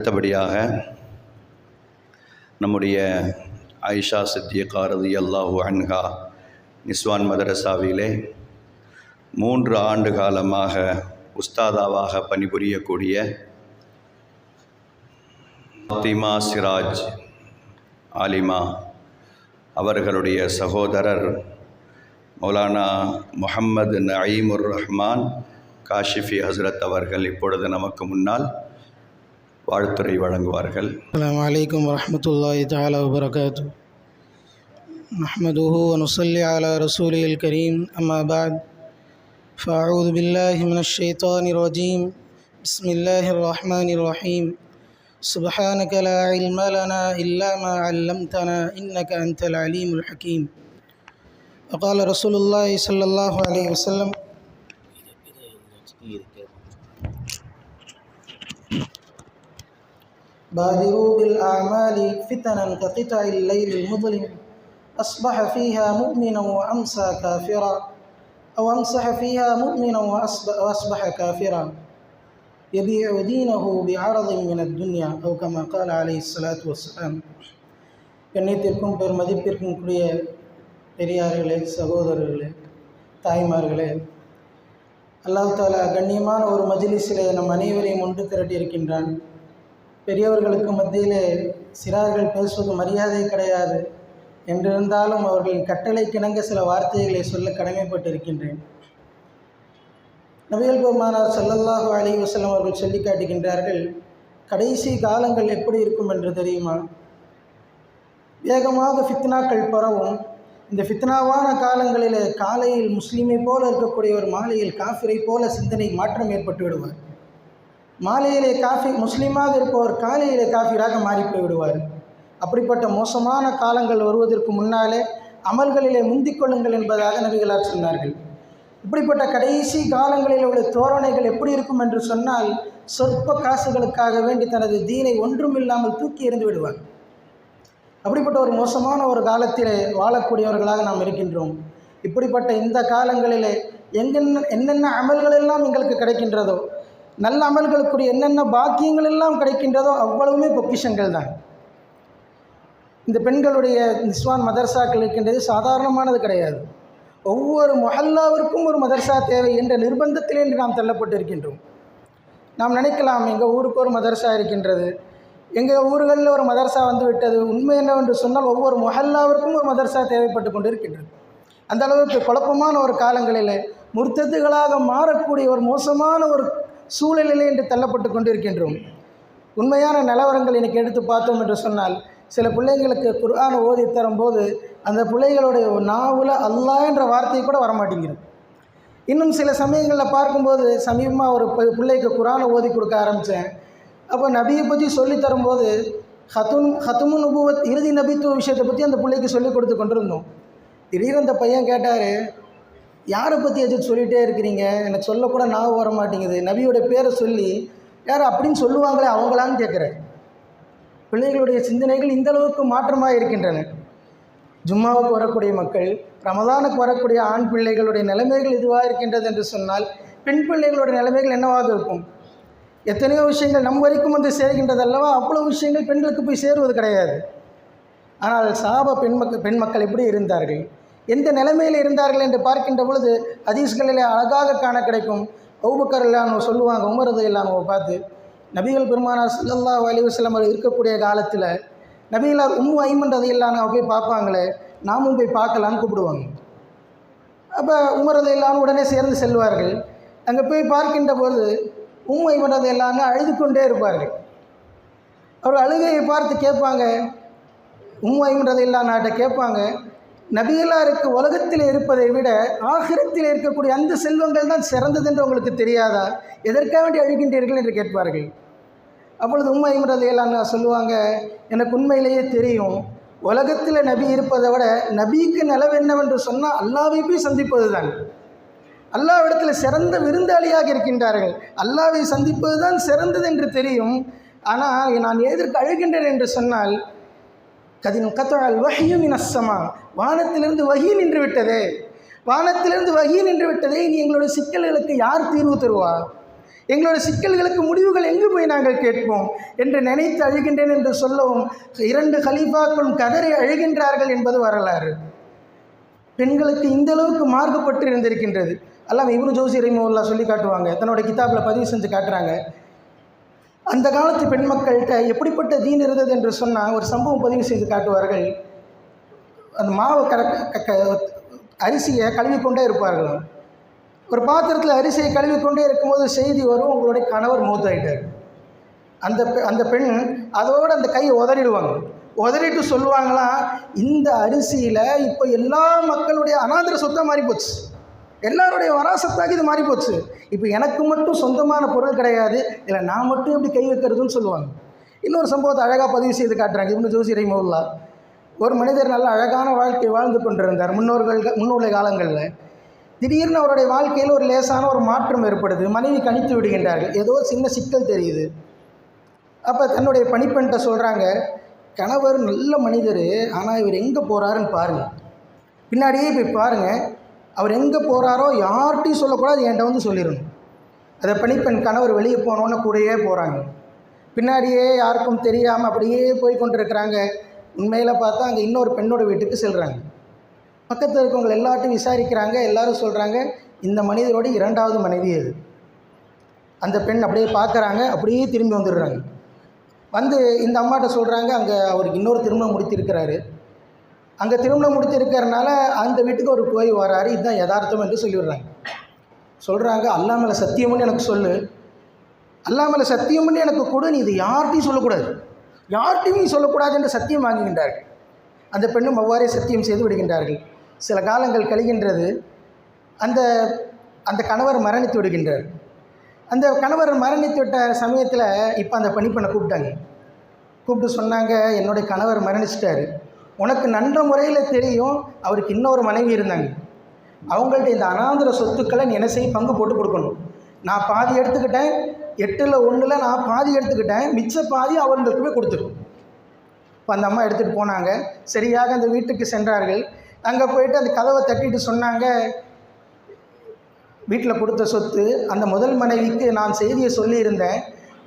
அடுத்தபடியாக நம்முடைய ஆயிஷா சித்தியக்கா ரதி அல்லாஹு அன்ஹா நிஸ்வான் மதரசாவிலே மூன்று ஆண்டு காலமாக உஸ்தாதாவாக பணிபுரியக்கூடிய ஃபாத்திமா சிராஜ் ஆலிமா அவர்களுடைய சகோதரர் மௌலானா முஹம்மது நயீமுர் ரஹ்மான் காஷிஃபி ஹஸ்ரத் அவர்கள் இப்பொழுது நமக்கு முன்னால் வாழ்த்துரை வழங்குவார்கள் السلام عليكم ورحمة الله تعالى وبركاته نحمده ونصلي على رسوله الكريم أما بعد فأعوذ بالله من الشيطان الرجيم بسم الله الرحمن الرحيم سبحانك لا علم لنا إلا ما علمتنا إنك أنت العليم الحكيم وقال رسول الله صلى الله عليه وسلم بادروا بالأعمال فتنا كقطع الليل المظلم أصبح فيها مؤمنا وأمسى كافرا أو أمسح فيها مؤمنا وأصبح, وأصبح كافرا يبيع دينه بعرض من الدنيا أو كما قال عليه الصلاة والسلام கண்ணியத்திற்கும் பெரும் மதிப்பிற்கும் கூடிய பெரியார்களே சகோதரர்களே தாய்மார்களே அல்லாஹ் தாலா கண்ணியமான ஒரு மஜ்லிஸிலே நம் அனைவரையும் ஒன்று திரட்டியிருக்கின்றான் பெரியவர்களுக்கு மத்தியிலே சிறார்கள் பேசுவது மரியாதை கிடையாது. என்றிருந்தாலும் அவர்களின் கட்டளைக்கிணங்க சில வார்த்தைகளை சொல்ல கடமைப்பட்டிருக்கின்றேன். நபிகள் பெருமானார் சல்லல்லாஹு அலி வசலம் அவர்கள் சொல்லி காட்டுகின்றார்கள் கடைசி காலங்கள் எப்படி இருக்கும் என்று தெரியுமா? வேகமாக ஃபித்னாக்கள் பரவும். இந்த ஃபித்னாவான காலங்களில் காலையில் முஸ்லீமை போல இருக்கக்கூடிய ஒரு மாலையில் காஃபிரை போல சிந்தனை மாற்றம் ஏற்பட்டு விடுவார் மாலையிலே காஃபி முஸ்லீமாக இருப்பவர் காலையிலே காஃபிராக மாறி போய்விடுவார். அப்படிப்பட்ட மோசமான காலங்கள் வருவதற்கு முன்னாலே அமல்களிலே முந்திக் கொள்ளுங்கள் என்பதாக நபிகளார் சொன்னார்கள். இப்படிப்பட்ட கடைசி காலங்களில் உள்ள தோரணைகள் எப்படி இருக்கும் என்று சொன்னால் சொற்ப காசுகளுக்காக வேண்டி தனது தீனை ஒன்றுமில்லாமல் தூக்கி எறிந்து விடுவார். அப்படிப்பட்ட ஒரு மோசமான ஒரு காலத்திலே வாழக்கூடியவர்களாக நாம் இருக்கின்றோம். இப்படிப்பட்ட இந்த காலங்களிலே எங்கென்ன என்னென்ன அமல்கள் எல்லாம் எங்களுக்கு கிடைக்கின்றதோ நல்ல அமல்களுக்குரிய என்னென்ன பாக்கியங்கள் எல்லாம் கிடைக்கின்றதோ அவ்வளவுமே பொக்கிஷங்கள் தான் இந்த பெண்களுடைய இஸ்வான் மதர்சாக்கள் இருக்கின்றது சாதாரணமானது கிடையாது. ஒவ்வொரு மொஹல்லாவிற்கும் ஒரு மதர்சா தேவை என்ற நிர்பந்தத்திலே இன்று நாம் தள்ளப்பட்டு இருக்கின்றோம் நாம் நினைக்கலாம் எங்கள் ஊருக்கு ஒரு மதர்சா இருக்கின்றது. எங்கள் ஊர்களில் ஒரு மதர்சா வந்து விட்டது. உண்மை என்னவென்று சொன்னால் ஒவ்வொரு மொஹல்லாவிற்கும் ஒரு மதர்சா தேவைப்பட்டு கொண்டு இருக்கின்றது அந்த அளவுக்கு குழப்பமான ஒரு காலங்களில் முர்த்தத்துகளாக மாறக்கூடிய ஒரு மோசமான ஒரு சூழலிலே என்று தள்ளப்பட்டு கொண்டிருக்கின்றோம். உண்மையான நிலவரங்கள் இன்றைக்கி எடுத்து பார்த்தோம் என்று சொன்னால் சில பிள்ளைங்களுக்கு குர்ஆனை ஓதி தரும்போது அந்த பிள்ளைகளுடைய நாவில் அல்லா என்ற வார்த்தை கூட வரமாட்டேங்கிறது. இன்னும் சில சமயங்களில் பார்க்கும்போது சமீபமாக ஒரு பிள்ளைக்கு குரானை ஓதி கொடுக்க ஆரம்பித்தேன் அப்போ நபியை பற்றி சொல்லி தரும்போது ஹத்தும் ஹத்துமு நுபுவத் இறுதி நபித்துவ விஷயத்தை பற்றி அந்த பிள்ளைக்கு சொல்லி கொடுத்து கொண்டிருந்தோம். திடீர்னு அந்த பையன் கேட்டார் யாரை பற்றி எதுவும் சொல்லிகிட்டே இருக்கிறீங்க? எனக்கு சொல்லக்கூட ஞாபகம் வர மாட்டேங்குது. நபியோட பேரை சொல்லி யார் அப்படின்னு சொல்லுவாங்களே அவங்களான்னு கேட்குறேன். பிள்ளைகளுடைய சிந்தனைகள் இந்த அளவுக்கு மாற்றமாக இருக்கின்றன. ஜும்மாவுக்கு வரக்கூடிய மக்கள் ரமதானுக்கு வரக்கூடிய ஆண் பிள்ளைகளுடைய நிலைமைகள் இதுவாக இருக்கின்றது என்று சொன்னால் பெண் பிள்ளைகளுடைய நிலைமைகள் என்னவாக இருக்கும்? எத்தனையோ விஷயங்கள் நம் வரைக்கும் வந்து சேர்கின்றது அல்லவா? அவ்வளோ விஷயங்கள் பெண்களுக்கு போய் சேருவது கிடையாது. ஆனால் சாப பெண் மக்கள் பெண் மக்கள் எப்படி இருந்தார்கள்? எந்த நிலைமையில் இருந்தார்கள் என்று பார்க்கின்ற பொழுது ஹதீஸ்களிலே அழகாக காண கிடைக்கும். அவுபக்கர் இல்லாமல் சொல்லுவாங்க உமரது இல்லாமல் பார்த்து நபிகள் பெருமானார் ஸல்லல்லாஹு அலைஹி வஸல்லம் இருக்கக்கூடிய காலத்தில் நபிகளார் உம்மு ஐமன்றது இல்லாமல் போய் பார்ப்பாங்களே நாமும் போய் பார்க்கலான்னு கூப்பிடுவாங்க. அப்போ உமரது இல்லாமல் உடனே சேர்ந்து செல்வார்கள். அங்கே போய் பார்க்கின்ற பொழுது உம் ஐமன்றது இல்லான்னு அழுது கொண்டே இருப்பார்கள். அவர் அழுகையை பார்த்து கேட்பாங்க உம் இல்லா நாட்டை கேட்பாங்க நபிகளாருக்கு உலகத்தில் இருப்பதை விட ஆகிரத்தில் இருக்கக்கூடிய அந்த செல்வங்கள் தான் சிறந்தது என்று உங்களுக்கு தெரியாதா? எதற்காக வேண்டி அழுகின்றீர்கள் என்று கேட்பார்கள். அப்பொழுது உண்மை எல்லாம் சொல்லுவாங்க எனக்கு உண்மையிலேயே தெரியும் உலகத்தில் நபி இருப்பதை விட நபிக்கு நிலவு என்னவென்று சொன்னால் அல்லாவை போய் சந்திப்பது தான் அல்லாவிடத்தில் சிறந்த விருந்தாளியாக இருக்கின்றார்கள். அல்லாவை சந்திப்பது தான் சிறந்தது என்று தெரியும். ஆனால் நான் எதற்கு அழுகின்றேன் என்று சொன்னால் கதின் கத்தால் வகையும் இனசமா வானத்திலிருந்து வகி நின்று விட்டதே வானத்திலிருந்து வகி நின்று விட்டதே இனி எங்களுடைய சிக்கல்களுக்கு யார் தீர்வு தருவா? எங்களோட சிக்கல்களுக்கு முடிவுகள் எங்கு போய் நாங்கள் கேட்போம்? என்று நினைத்து அழுகின்றேன் என்று சொல்லவும் இரண்டு கலீஃபாக்களும் கதறி அழுகின்றார்கள் என்பது வரலாறு. பெண்களுக்கு இந்த அளவுக்கு மார்க்கப்பட்டு இருந்திருக்கின்றது. அல்லாமல் இவரு ஜோசி ரஹிமவுல்லா சொல்லி காட்டுவாங்க. தன்னோட கிதாபில் பதிவு செஞ்சு காட்டுறாங்க. அந்த காலத்து பெண் மக்கள்கிட்ட எப்படிப்பட்ட தீன் இருந்தது என்று சொன்னால் ஒரு சம்பவம் பதிவு செய்து காட்டுவார்கள். அந்த மாவை கர க- அரிசியை கழுவி கொண்டே இருப்பார்களாம் ஒரு பாத்திரத்தில் அரிசியை கழுவி கொண்டே இருக்கும்போது செய்தி வரும் உங்களுடைய கணவர் மூத்தாயிட்டார் அந்த அந்த பெண் அதோடு அந்த கையை உதறிடுவாங்க. உதறிட்டு சொல்லுவாங்களாம் இந்த அரிசியில் இப்போ எல்லா மக்களுடைய அனாந்திர சொத்தாக மாறி போச்சு எல்லாருடைய வராசத்தாக இது மாறி போச்சு. இப்போ எனக்கு மட்டும் சொந்தமான பொருள் கிடையாது. இல்லை நான் மட்டும் எப்படி கை வைக்கிறதுன்னு சொல்லுவாங்க. இன்னொரு சம்பவத்தை அழகாக பதிவு செய்து காட்டுறாங்க. இவனு ஜோசி ரஹிமவுல்லா ஒரு மனிதர் நல்ல அழகான வாழ்க்கை வாழ்ந்து கொண்டிருந்தார். முன்னோர்கள் முன்னுள்ள காலங்களில். திடீர்னு அவருடைய வாழ்க்கையில் ஒரு லேசான ஒரு மாற்றம் ஏற்படுது. மனைவி கணித்து விடுகின்றார்கள். ஏதோ சின்ன சிக்கல் தெரியுது. அப்போ தன்னுடைய பணிப்பெண்கிட்ட சொல்கிறாங்க கணவர் நல்ல மனிதர். ஆனால் இவர் எங்கே போகிறாருன்னு பாருங்கள் பின்னாடியே போய் பாருங்கள் அவர் எங்கே போகிறாரோ யார்கிட்டையும் சொல்லக்கூடாது என்கிட்ட வந்து சொல்லிடணும். அதை பணிப்பெண் கணவர் வெளியே போனோன்னு கூடயே போகிறாங்க பின்னாடியே யாருக்கும் தெரியாமல் அப்படியே போய் கொண்டிருக்கிறாங்க உண்மையில் பார்த்தா அங்கே இன்னொரு பெண்ணோட வீட்டுக்கு செல்கிறாங்க பக்கத்தில் இருக்கவங்க எல்லார்ட்டையும் விசாரிக்கிறாங்க எல்லாரும் சொல்கிறாங்க இந்த மனிதரோட இரண்டாவது மனைவி அது. அந்த பெண் அப்படியே பார்க்குறாங்க அப்படியே திரும்பி வந்துடுறாங்க. வந்து இந்த அம்மாட்ட சொல்கிறாங்க அங்கே அவருக்கு இன்னொரு திருமணம் முடித்திருக்கிறாரு. அங்கே திருமணம் முடித்திருக்கிறனால அந்த வீட்டுக்கு ஒரு போய் வராரு. இதுதான் யதார்த்தம் என்று சொல்லிடுறாங்க சொல்கிறாங்க அல்லாமலை சத்தியம்னு எனக்கு சொல்லு. அல்லாமல சத்தியம்னு எனக்கு கொடு. நீ இது யார்கிட்டையும் சொல்லக்கூடாது. யார்கிட்டையும் நீ சொல்லக்கூடாது என்று சத்தியம் வாங்குகின்றார்கள். அந்த பெண்ணும் அவ்வாறே சத்தியம் செய்து விடுகின்றார்கள். சில காலங்கள் கழிகின்றது. அந்த அந்த கணவர் மரணித்து விடுகின்றார். அந்த கணவர் மரணித்து விட்ட சமயத்தில் இப்போ அந்த பணிப்பெண்ணை கூப்பிட்டாங்க. கூப்பிட்டு சொன்னாங்க என்னுடைய கணவர் மரணிச்சிட்டாரு. உனக்கு நன்ற முறையில் தெரியும். அவருக்கு இன்னொரு மனைவி இருந்தாங்க. அவங்கள்ட்ட இந்த அனாந்திர சொத்துக்களை நீ என்ன செய்ய பங்கு போட்டு கொடுக்கணும். நான் பாதி எடுத்துக்கிட்டேன். எட்டில் ஒன்றில் நான் பாதி எடுத்துக்கிட்டேன். மிச்ச பாதி அவர்களுக்கு போய் இப்போ அந்த அம்மா எடுத்துகிட்டு போனாங்க. சரியாக அந்த வீட்டுக்கு சென்றார்கள். அங்கே போயிட்டு அந்த கதவை தட்டிட்டு சொன்னாங்க வீட்டில் கொடுத்த சொத்து அந்த முதல் மனைவிக்கு நான் செய்தியை சொல்லியிருந்தேன்.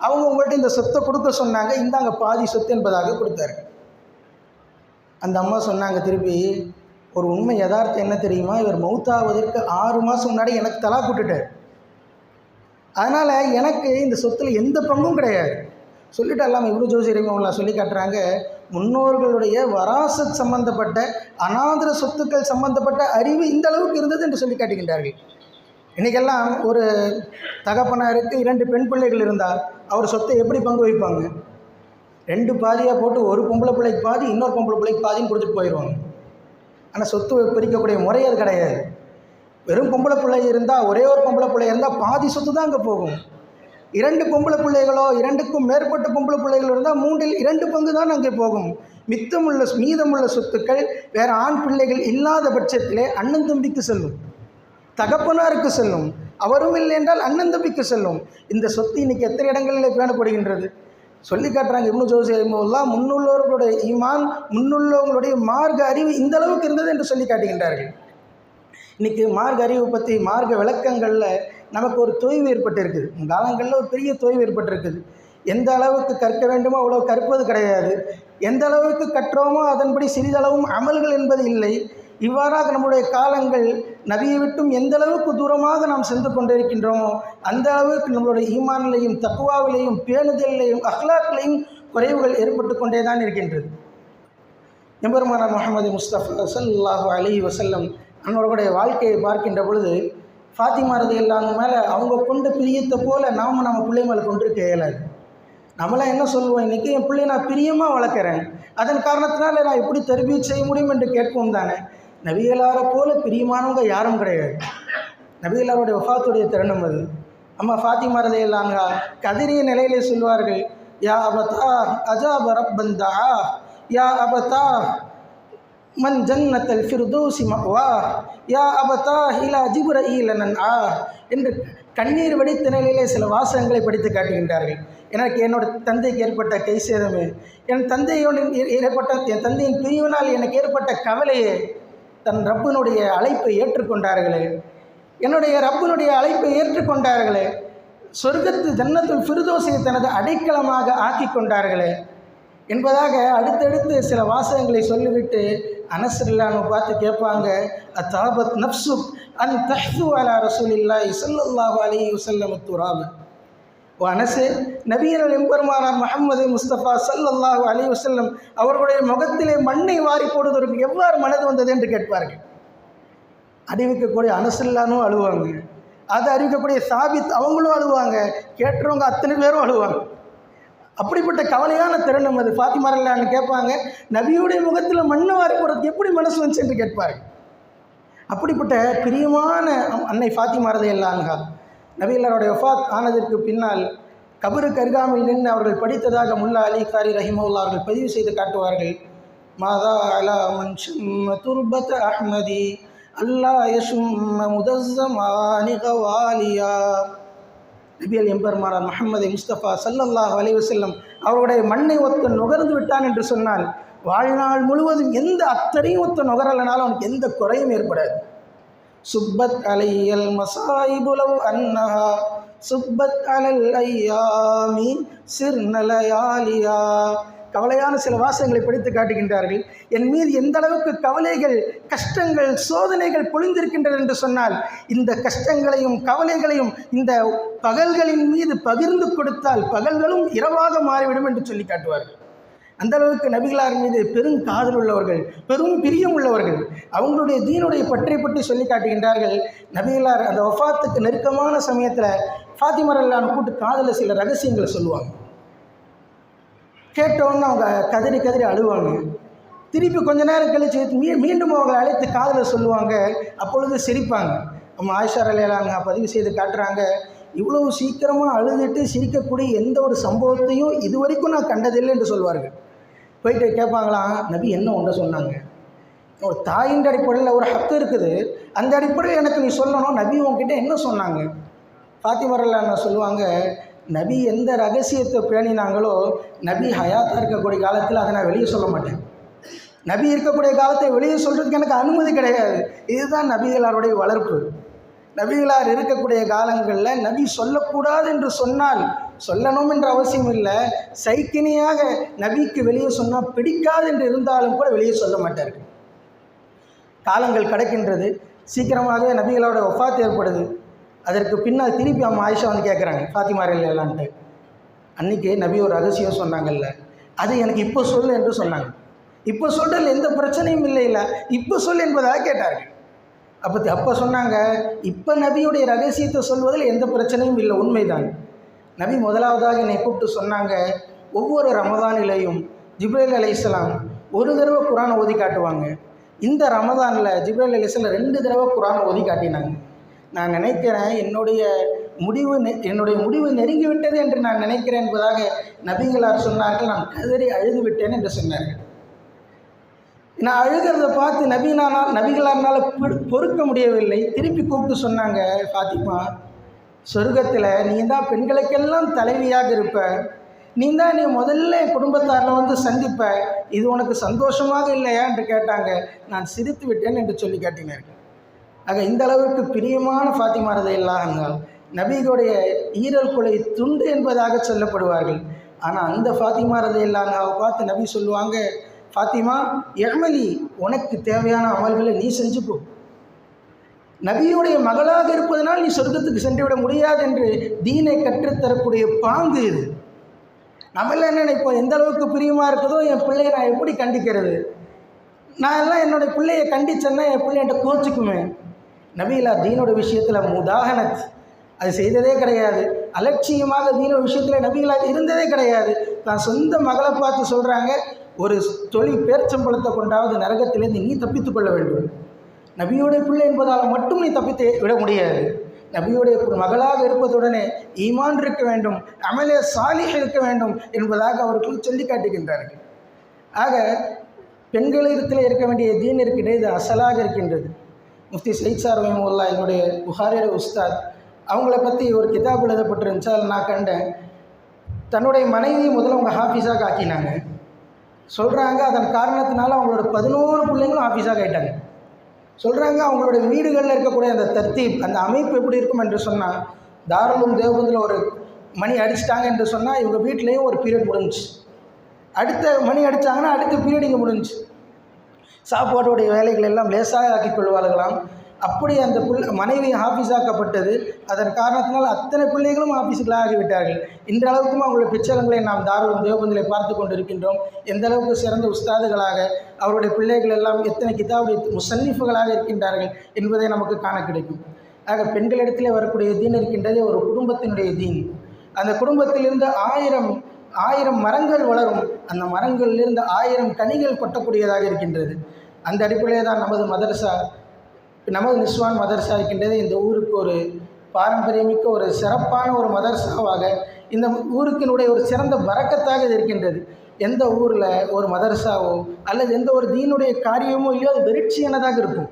அவங்க உங்கள்கிட்ட இந்த சொத்தை கொடுக்க சொன்னாங்க. இந்தாங்க பாதி சொத்து என்பதாக கொடுத்தாரு. அந்த அம்மா சொன்னாங்க திருப்பி ஒரு உண்மை யதார்த்தம் என்ன தெரியுமா? இவர் மௌத்தாவதற்கு ஆறு மாதம் முன்னாடி எனக்கு தலா கூட்டுட்டார் அதனால் எனக்கு இந்த சொத்தில் எந்த பங்கும் கிடையாது. சொல்லிட்டு எல்லாம் இவ்வளோ ஜோசி சொல்லி காட்டுறாங்க முன்னோர்களுடைய வராசத் சம்பந்தப்பட்ட அனாதர சொத்துக்கள் சம்பந்தப்பட்ட அறிவு இந்த அளவுக்கு இருந்தது என்று சொல்லி காட்டுகின்றார்கள். இன்றைக்கெல்லாம் ஒரு தகப்பனாருக்கு இரண்டு பெண் பிள்ளைகள் இருந்தால் அவர் சொத்தை எப்படி பங்கு வைப்பாங்க ரெண்டு பாதியாக போட்டு ஒரு பொம்பளை பிள்ளைக்கு பாதி இன்னொரு பொம்பளை பிள்ளைக்கு பாதின்னு கொடுத்துட்டு போயிடுவாங்க. ஆனால் சொத்து பிரிக்கக்கூடிய முறை அது கிடையாது. வெறும் பொம்பளை பிள்ளை இருந்தால் ஒரே ஒரு பொம்பளை பிள்ளை இருந்தால் பாதி சொத்து தான் அங்கே போகும். இரண்டு பொம்பளை பிள்ளைகளோ இரண்டுக்கும் மேற்பட்ட பொம்பளை பிள்ளைகள் இருந்தால் மூன்றில் இரண்டு பங்கு தான் அங்கே போகும். மித்தமுள்ள மீதமுள்ள சொத்துக்கள் வேறு ஆண் பிள்ளைகள் இல்லாத பட்சத்திலே அண்ணன் தம்பிக்கு செல்லும். தகப்பனாருக்கு செல்லும். அவரும் இல்லை என்றால் அண்ணன் தம்பிக்கு செல்லும். இந்த சொத்து இன்னைக்கு எத்தனை இடங்களில் பேணப்படுகின்றது? சொல்லி காட்டுறாங்க. இப்னு ஜோசி அலிமுல்லா முன்னுள்ளவர்களுடைய ஈமான் முன்னுள்ளவங்களுடைய மார்க்க அறிவு இந்த அளவுக்கு இருந்தது என்று சொல்லி காட்டுகின்றார்கள். இன்றைக்கி மார்க்க அறிவு பற்றி மார்க்க விளக்கங்களில் நமக்கு ஒரு தொய்வு ஏற்பட்டிருக்குது காலங்களில் ஒரு பெரிய தொய்வு ஏற்பட்டிருக்குது. எந்த அளவுக்கு கற்க வேண்டுமோ அவ்வளோ கற்பது கிடையாது. எந்த அளவுக்கு கற்றோமோ அதன்படி சிறிதளவும் அமல்கள் என்பது இல்லை. இவ்வாறாக நம்முடைய காலங்கள் நபியை விட்டும் எந்த அளவுக்கு தூரமாக நாம் சென்று கொண்டிருக்கின்றோமோ அந்த அளவுக்கு நம்மளுடைய ஈமானிலையும் தக்குவாவிலையும் பேணுதலையும் அஹ்லாக்கிலையும் குறைவுகள் ஏற்பட்டு கொண்டே தான் இருக்கின்றது. எம்பெருமான முகமது முஸ்தபா சல்லாஹு அலி வசல்லம் அன்னவர்களுடைய வாழ்க்கையை பார்க்கின்ற பொழுது ஃபாத்திமா ரதி மேலே அவங்க கொண்ட பிரியத்தை போல நாம் நம்ம பிள்ளை மேலே கொண்டிருக்க இயலாது. நம்மளாம் என்ன சொல்லுவோம்? இன்றைக்கி என் பிள்ளையை நான் பிரியமாக வளர்க்குறேன். அதன் காரணத்தினால நான் எப்படி தருபியை செய்ய முடியும் என்று கேட்போம் தானே? நபிகளாரை போல பிரியமானவங்க யாரும் கிடையாது. நபிகளாருடைய வஃத்துடைய தருணம் அது. அம்மா ஃபாத்திமா ரதி கதிரிய நிலையிலே சொல்வார்கள் யா அபதா அஜாப ரப்பந்தா யா அபதா மன் ஜன்னத்தல் ஃபிர்தூசி மவா யா அபதா ஹிலா ஜிபுர ஈலனன் ஆ என்று கண்ணீர் வடித்த நிலையிலே சில வாசகங்களை படித்து காட்டுகின்றார்கள். எனக்கு என்னோட தந்தைக்கு ஏற்பட்ட கை சேதமே என் தந்தையோட ஏ- ஏற்பட்ட என் தந்தையின் பிரிவினால் எனக்கு ஏற்பட்ட கவலையே தன் ரப்பினுடைய அழைப்பை ஏற்றுக்கொண்டார்களே. என்னுடைய ரப்பினுடைய அழைப்பை ஏற்றுக்கொண்டார்களே. சொர்க்கத்து ஜன்னத்துல் ஃபிர்தோஸை தனது அடைக்கலமாக ஆக்கி கொண்டார்களே என்பதாக அடுத்தடுத்து சில வாசகங்களை சொல்லிவிட்டு அனசரில்லான்னு பார்த்து கேட்பாங்க. அத்தாபத் நப்சுக் அன் தஹ்து அலா ரசூலில்லாஹி ஸல்லல்லாஹு அலி வஸல்லம் துராபு. அனசு நபியர்கள் எம்பெருமானார் முகமது முஸ்தபா சல்லல்லாஹு அலி வசல்லம் அவர்களுடைய முகத்திலே மண்ணை வாரி போடுவதற்கு எவ்வாறு மனது வந்தது என்று கேட்பார்கள். அறிவிக்கக்கூடிய அனசில்லானும் அழுவாங்க. அதை அறிவிக்கக்கூடிய சாபித் அவங்களும் அழுவாங்க. கேட்டுறவங்க அத்தனை பேரும் அழுவாங்க. அப்படிப்பட்ட கவலையான தருணம் அது ஃபாத்திமாரல்லான்னு கேட்பாங்க நபியுடைய முகத்தில் மண்ணை வாரி போடுறதுக்கு எப்படி மனசு வந்துச்சு என்று கேட்பார்கள். அப்படிப்பட்ட பிரியமான அம்- அன்னை ஃபாத்திமாரதை எல்லாங்க நபியல்லாருடைய வஃபாத் ஆனதற்கு பின்னால் கபருக்கு அருகாமையில் நின்று அவர்கள் படித்ததாக முல்லா அலி காரி ரஹிமவுல்லா அவர்கள் பதிவு செய்து காட்டுவார்கள். மாதா அலா மன்ஷம் துர்பத் அஹ்மதி அல்லா யசும் முதஸ்ஸமானி நபியல் எம்பெருமானார் முஹம்மது முஸ்தபா சல்லல்லாஹ் அலைஹி வஸல்லம் அவருடைய மண்ணை ஒத்த நுகர்ந்து விட்டான் என்று சொன்னால் வாழ்நாள் முழுவதும் எந்த அத்தனையும் ஒத்த நுகரலனாலும் அவனுக்கு எந்த குறையும் ஏற்படாது. சுப்பத் அலையல் மசாயிபுலவ் அன்னஹா. சுப்பத் அலல் ஐயாமி சிர்நலயாலியா. கவலையான சில வாசகங்களை படித்து காட்டுகின்றார்கள். என் மீது எந்த அளவுக்கு கவலைகள் கஷ்டங்கள் சோதனைகள் பொழிந்திருக்கின்றன என்று சொன்னால் இந்த கஷ்டங்களையும் கவலைகளையும் இந்த பகல்களின் மீது பகிர்ந்து கொடுத்தால் பகல்களும் இரவாக மாறிவிடும் என்று சொல்லி காட்டுவார்கள். அந்த அளவுக்கு நபிகளார் மீது பெரும் காதல் உள்ளவர்கள் பெரும் பிரியம் உள்ளவர்கள் அவங்களுடைய தீனுடைய பற்றை பற்றி சொல்லி காட்டுகின்றார்கள். நபிகளார் அந்த ஒஃபாத்துக்கு நெருக்கமான சமயத்தில் ஃபாத்திமரல்லான் கூட்டு காதலில் சில ரகசியங்களை சொல்லுவாங்க. கேட்டோன்னு அவங்க கதறி கதறி அழுவாங்க. திருப்பி கொஞ்ச நேரம் கழிச்சு மீ மீண்டும் அவங்களை அழைத்து காதலை சொல்லுவாங்க. அப்பொழுது சிரிப்பாங்க. நம்ம ஆயிஷா அலையலாங்க பதிவு செய்து காட்டுறாங்க. இவ்வளவு சீக்கிரமாக அழுதுட்டு சிரிக்கக்கூடிய எந்த ஒரு சம்பவத்தையும் இது வரைக்கும் நான் கண்டதில்லை என்று சொல்வார்கள். போயிட்டு கேட்பாங்களாம் நபி என்ன ஒன்றை சொன்னாங்க? ஒரு தாயின் அடிப்படையில் ஒரு ஹத்து இருக்குது. அந்த அடிப்படையில் எனக்கு நீ சொல்லணும். நபி உங்ககிட்ட என்ன சொன்னாங்க? ஃபாத்திமரல்ல சொல்லுவாங்க நபி எந்த ரகசியத்தை பேணினாங்களோ நபி ஹயாத்தாக இருக்கக்கூடிய காலத்தில் அதை நான் வெளியே சொல்ல மாட்டேன். நபி இருக்கக்கூடிய காலத்தை வெளியே சொல்கிறதுக்கு எனக்கு அனுமதி கிடையாது. இதுதான் நபிகளாருடைய வளர்ப்பு. நபிகளார் இருக்கக்கூடிய காலங்களில் நபி சொல்லக்கூடாது என்று சொன்னால் சொல்லணுமென்ற அவசியம் இல்லை. சைக்கினியாக நபிக்கு வெளியே சொன்னால் பிடிக்காது என்று இருந்தாலும் கூட வெளியே சொல்ல மாட்டார்கள். காலங்கள் கடக்கின்றது. சீக்கிரமாகவே நபிகளோட ஒஃபாத் ஏற்படுது. அதற்கு பின்னால் திருப்பி அம்மா ஆயிஷா வந்து கேட்குறாங்க ஃபாத்திமா இல்லான்ட்டு அன்றைக்கி நபி ஒரு ரகசியம் சொன்னாங்கல்ல. அது எனக்கு இப்போ சொல் என்று சொன்னாங்க. இப்போ சொல்றதுல எந்த பிரச்சனையும் இல்லை இல்லை. இப்போ சொல் என்பதாக கேட்டார்கள். அப்போ அப்போ சொன்னாங்க இப்போ நபியுடைய ரகசியத்தை சொல்வதில் எந்த பிரச்சனையும் இல்லை. உண்மைதான். நபி முதலாவதாக என்னை கூப்பிட்டு சொன்னாங்க ஒவ்வொரு ரமதானிலையும் ஜிப்ரேல் அலைஹிஸ்ஸலாம் ஒரு தடவை குரானை ஓதி காட்டுவாங்க. இந்த ரமதானில் ஜிப்ரேல் அலைஹிஸ்ஸலாம் ரெண்டு தடவை குரானை ஓதி காட்டினாங்க. நான் நினைக்கிறேன் என்னுடைய முடிவு நெ- என்னுடைய முடிவு நெருங்கி விட்டது என்று நான் நினைக்கிறேன் என்பதாக நபிகளார் சொன்னார்கள். நான் கதறி அழுது விட்டேன் என்று சொன்னார்கள். நான் அழுகிறத பார்த்து நபீனானால் நபிகளானால் பொறுக்க முடியவில்லை. திருப்பி கூப்பிட்டு சொன்னாங்க ஃபாத்திமா சொர்க்கத்தில் நீ தான் பெண்களுக்கெல்லாம் தலைவியாக இருப்ப. நீ தான் நீ முதல்ல என் குடும்பத்தாரில் வந்து சந்திப்ப. இது உனக்கு சந்தோஷமாக இல்லையா என்று கேட்டாங்க. நான் சிரித்து விட்டேன் என்று சொல்லி காட்டினார்கள். ஆக இந்த அளவுக்கு பிரியமான ஃபாத்திமா ரதை இல்லாமல் நபிகளுடைய ஈரல் கொலை துண்டு என்பதாக சொல்லப்படுவார்கள். ஆனால் அந்த ஃபாத்திமா ரதையெல்லாம் பார்த்து நபி சொல்லுவாங்க ஃபாத்திமா எமலி உனக்கு தேவையான அமல்களை நீ செஞ்சுப்போ நபியுடைய மகளாக இருப்பதனால் நீ சொர்க்கத்துக்கு சென்றுவிட முடியாது என்று தீனை கற்றுத்தரக்கூடிய பாங்கு இது. நம்மளாம் என்ன நினைப்போம்? எந்த அளவுக்கு பிரியமாக இருக்குதோ என் பிள்ளையை நான் எப்படி கண்டிக்கிறது? நான் எல்லாம் என்னுடைய பிள்ளையை கண்டிச்சேன்னா என் பிள்ளை என்கிட்ட கோச்சிக்குமே. நபிகளா தீனோட விஷயத்தில் முதாகனத். அது செய்ததே கிடையாது. அலட்சியமாக தீனோட விஷயத்தில் நபிகளா இருந்ததே கிடையாது. தான் சொந்த மகளை பார்த்து சொல்கிறாங்க ஒரு தொழில் பேர்ச்சம்பழத்தை கொண்டாவது நரகத்திலேருந்து நீ தப்பித்துக்கொள்ள வேண்டும். நபியோடைய பிள்ளை என்பதால் மட்டும் நீ தப்பித்து விட முடியாது. நபியுடைய மகளாக இருப்பதுடனே ஈமான் இருக்க வேண்டும் அமலே சாலிஹ் இருக்க வேண்டும் என்பதாக அவர்கள் சொல்லி காட்டுகின்றார்கள். ஆக பெண்களிடத்தில் இருக்க வேண்டிய தீன் இருக்கின்றது இது அசலாக இருக்கின்றது. முஃப்தி சயித் சார் ரஹிமுல்லா என்னுடைய புகாரியோட உஸ்தாத் அவங்கள பற்றி ஒரு கிதாப் எழுதப்பட்டிருந்துச்சு அதில் நான் கண்டேன். தன்னுடைய மனைவி முதல்ல அவங்க ஹாஃபீஸாக ஆக்கினாங்க. சொல்கிறாங்க அதன் காரணத்தினால அவங்களோட பதினோரு பிள்ளைங்களும் ஆஃபீஸாக ஆகிட்டாங்க சொல்கிறாங்க அவங்களுடைய வீடுகளில் இருக்கக்கூடிய அந்த தர்த்தீப் அந்த அமைப்பு எப்படி இருக்கும் என்று சொன்னால் தாராளம் தேவபந்தில் ஒரு மணி அடிச்சிட்டாங்க என்று சொன்னால் இவங்க வீட்லேயும் ஒரு பீரியட் முடிஞ்சுச்சு. அடுத்த மணி அடித்தாங்கன்னா அடுத்த பீரியட் இங்கே முடிஞ்சுச்சு. சாப்பாட்டுடைய வேலைகள் எல்லாம் லேசாக ஆக்கிக் கொள்வார்களாம். அப்படி அந்த புல் மனைவி ஆஃபீஸாக்கப்பட்டது அதன் காரணத்தினால் அத்தனை பிள்ளைகளும் ஆஃபீஸுகளாக ஆகிவிட்டார்கள் இன்றளவுக்கும் அவங்களுடைய பிச்சலங்களை நாம் தாராளம் தேவபந்திலே பார்த்து கொண்டிருக்கின்றோம். எந்த அளவுக்கு சிறந்த உஸ்தாதுகளாக அவருடைய பிள்ளைகள் எல்லாம் எத்தனை கிதாபுடைய முசன்னிஃபுகளாக இருக்கின்றார்கள் என்பதை நமக்கு காண கிடைக்கும். ஆக பெண்களிடத்திலே வரக்கூடிய தீன் இருக்கின்றது ஒரு குடும்பத்தினுடைய தீன். அந்த குடும்பத்திலிருந்து ஆயிரம் ஆயிரம் மரங்கள் வளரும். அந்த மரங்களிலிருந்து ஆயிரம் கனிகள் கொட்டக்கூடியதாக இருக்கின்றது. அந்த அடிப்படையில் தான் நமது மதரசா நமது நிஸ்வான் மதர்சா இருக்கின்றது. இந்த ஊருக்கு ஒரு பாரம்பரியமிக்க ஒரு சிறப்பான ஒரு மதர்சாவாக இந்த ஊருக்கினுடைய ஒரு சிறந்த வரக்கத்தாக இது இருக்கின்றது. எந்த ஊரில் ஒரு மதர்சாவோ அல்லது எந்த ஒரு தீனுடைய காரியமோ இல்லையோ அது வெறிச்சியானதாக இருக்கும்.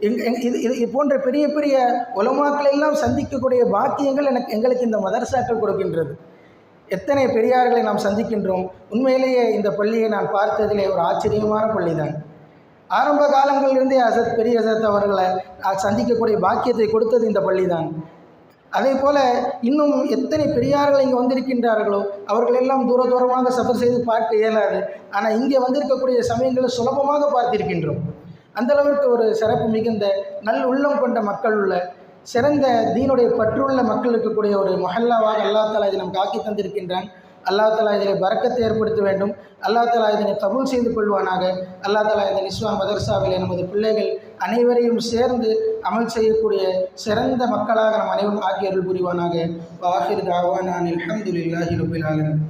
எங் இது இது இது போன்ற பெரிய பெரிய உலமாக்களை எல்லாம் சந்திக்கக்கூடிய பாக்கியங்கள் எனக்கு எங்களுக்கு இந்த மதர்சாக்கள் கொடுக்கின்றது. எத்தனை பெரியார்களை நாம் சந்திக்கின்றோம். உண்மையிலேயே இந்த பள்ளியை நான் பார்த்ததிலே ஒரு ஆச்சரியமான பள்ளி தான் ஆரம்ப காலங்களிலிருந்தே அசத் பெரிய அசத் அவர்களை சந்திக்கக்கூடிய பாக்கியத்தை கொடுத்தது இந்த பள்ளி தான் அதே போல் இன்னும் எத்தனை பெரியார்கள் இங்கே வந்திருக்கின்றார்களோ அவர்களெல்லாம் தூர தூரமாக சஃபர் செய்து பார்க்க இயலாது. ஆனால் இங்கே வந்திருக்கக்கூடிய சமயங்களை சுலபமாக பார்த்திருக்கின்றோம். அந்த ஒரு சிறப்பு மிகுந்த நல் உள்ளம் கொண்ட மக்கள் உள்ள சிறந்த தீனுடைய பற்றுள்ள மக்கள் இருக்கக்கூடிய ஒரு மொஹல்லாவாக அல்லா தலா இதை நமக்கு ஆக்கி தந்திருக்கின்றான். அல்லா தலா இதனை பறக்கத்தை ஏற்படுத்த வேண்டும். அல்லா தலா இதனை கபூல் செய்து கொள்வானாக. அல்லா தலா இதன் இஸ்லாம் மதர்சாவிலே நமது பிள்ளைகள் அனைவரையும் சேர்ந்து அமல் செய்யக்கூடிய சிறந்த மக்களாக நம் அனைவரும் ஆக்கியருள் புரிவானாக. வாஹிர் தாவான் அலமதுல்லாஹி ரபில் ஆலமீன்.